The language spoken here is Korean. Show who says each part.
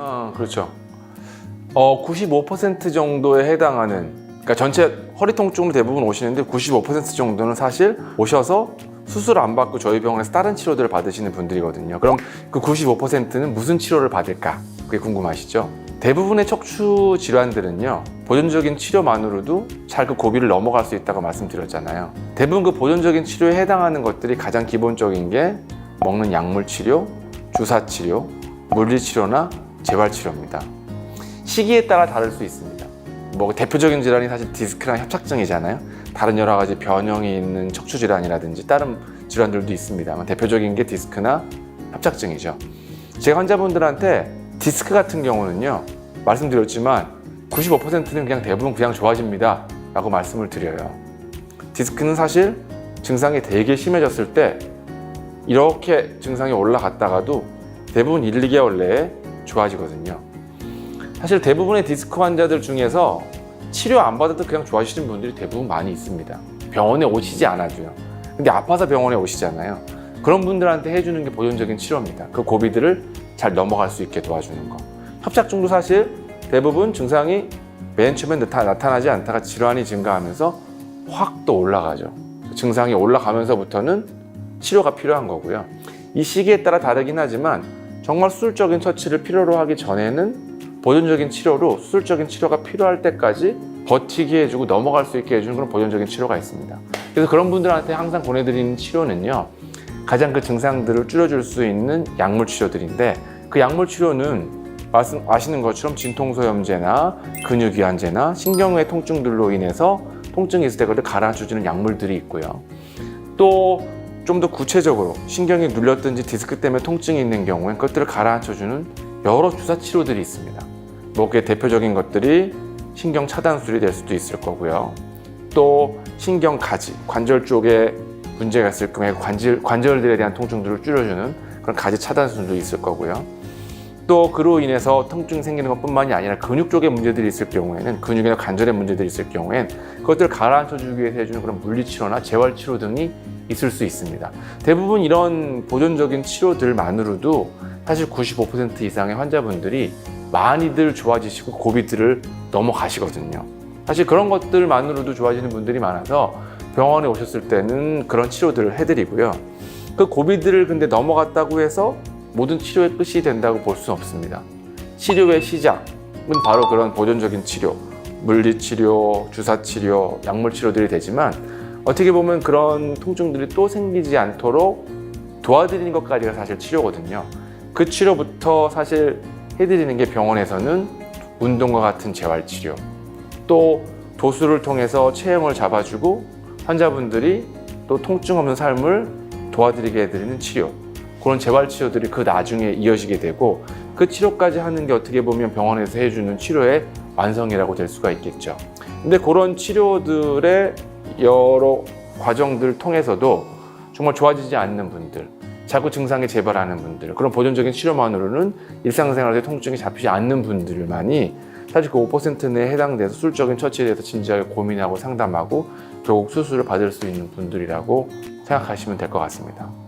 Speaker 1: 아, 그렇죠. 어, 95% 정도에 해당하는, 그러니까 전체 허리 통증으로 대부분 오시는데 95% 정도는 사실 오셔서 수술 안 받고 저희 병원에서 다른 치료들을 받으시는 분들이거든요. 그럼 그 95%는 무슨 치료를 받을까? 그게 궁금하시죠? 대부분의 척추 질환들은요, 보존적인 치료만으로도 잘 그 고비를 넘어갈 수 있다고 말씀드렸잖아요. 대부분 그 보존적인 치료에 해당하는 것들이 가장 기본적인 게 먹는 약물 치료, 주사 치료, 물리 치료나 재활 치료입니다. 시기에 따라 다를 수 있습니다. 뭐 대표적인 질환이 사실 디스크랑 협착증이잖아요. 다른 여러 가지 변형이 있는 척추 질환이라든지 다른 질환들도 있습니다만 대표적인 게 디스크나 협착증이죠. 제 환자분들한테 디스크 같은 경우는요 말씀드렸지만 95%는 그냥 대부분 그냥 좋아집니다 라고 말씀을 드려요. 디스크는 사실 증상이 되게 심해졌을 때 이렇게 증상이 올라갔다가도 대부분 1, 2개월 내에 좋아지거든요. 사실 대부분의 디스크 환자들 중에서 치료 안 받아도 그냥 좋아지시는 분들이 대부분 많이 있습니다. 병원에 오시지 않아도요. 근데 아파서 병원에 오시잖아요. 그런 분들한테 해주는 게 보존적인 치료입니다. 그 고비들을 잘 넘어갈 수 있게 도와주는 거. 협착증도 사실 대부분 증상이 맨 처음에 나타- 나타나지 않다가 질환이 증가하면서 확 또 올라가죠. 증상이 올라가면서부터는 치료가 필요한 거고요. 이 시기에 따라 다르긴 하지만 정말 수술적인 처치를 필요로 하기 전에는 보존적인 치료로 수술적인 치료가 필요할 때까지 버티게 해주고 넘어갈 수 있게 해주는 그런 보존적인 치료가 있습니다. 그래서 그런 분들한테 항상 보내드리는 치료는요. 가장 그 증상들을 줄여줄 수 있는 약물 치료들인데 그 약물 치료는 말씀 아시는 것처럼 진통소염제나 근육이완제나 신경의 통증들로 인해서 통증이 있을 때 그걸 가라앉혀주는 약물들이 있고요. 또 좀 더 구체적으로 신경이 눌렸든지 디스크 때문에 통증이 있는 경우엔 그것들을 가라앉혀주는 여러 주사 치료들이 있습니다. 뭐 그게 대표적인 것들이 신경 차단술이 될 수도 있을 거고요. 또 신경 가지, 관절 쪽에 문제가 있을 경우에 관절, 관절들에 대한 통증들을 줄여주는 그런 가지 차단술도 있을 거고요. 또 그로 인해서 통증이 생기는 것뿐만이 아니라 근육 쪽에 문제들이 있을 경우에는 근육이나 관절에 문제들이 있을 경우엔 그것들을 가라앉혀 주기 위해서 해주는 그런 물리치료나 재활치료 등이 있을 수 있습니다. 대부분 이런 보존적인 치료들만으로도 사실 95% 이상의 환자분들이 많이들 좋아지시고 고비들을 넘어가시거든요. 사실 그런 것들만으로도 좋아지는 분들이 많아서 병원에 오셨을 때는 그런 치료들을 해드리고요. 그 고비들을 근데 넘어갔다고 해서 모든 치료의 끝이 된다고 볼 수는 없습니다. 치료의 시작은 바로 그런 보존적인 치료, 물리치료, 주사치료, 약물치료들이 되지만 어떻게 보면 그런 통증들이 또 생기지 않도록 도와드리는 것까지가 사실 치료거든요. 그 치료부터 사실 해드리는 게 병원에서는 운동과 같은 재활치료, 또 도수를 통해서 체형을 잡아주고 환자분들이 또 통증 없는 삶을 도와드리게 해드리는 치료, 그런 재활 치료들이 그 나중에 이어지게 되고 그 치료까지 하는 게 어떻게 보면 병원에서 해주는 치료의 완성이라고 될 수가 있겠죠. 근데 그런 치료들의 여러 과정들 통해서도 정말 좋아지지 않는 분들, 자꾸 증상이 재발하는 분들, 그런 보존적인 치료만으로는 일상생활에 통증이 잡히지 않는 분들만이 사실 그 5% 내에 해당돼서 수술적인 처치에 대해서 진지하게 고민하고 상담하고 결국 수술을 받을 수 있는 분들이라고 생각하시면 될 것 같습니다.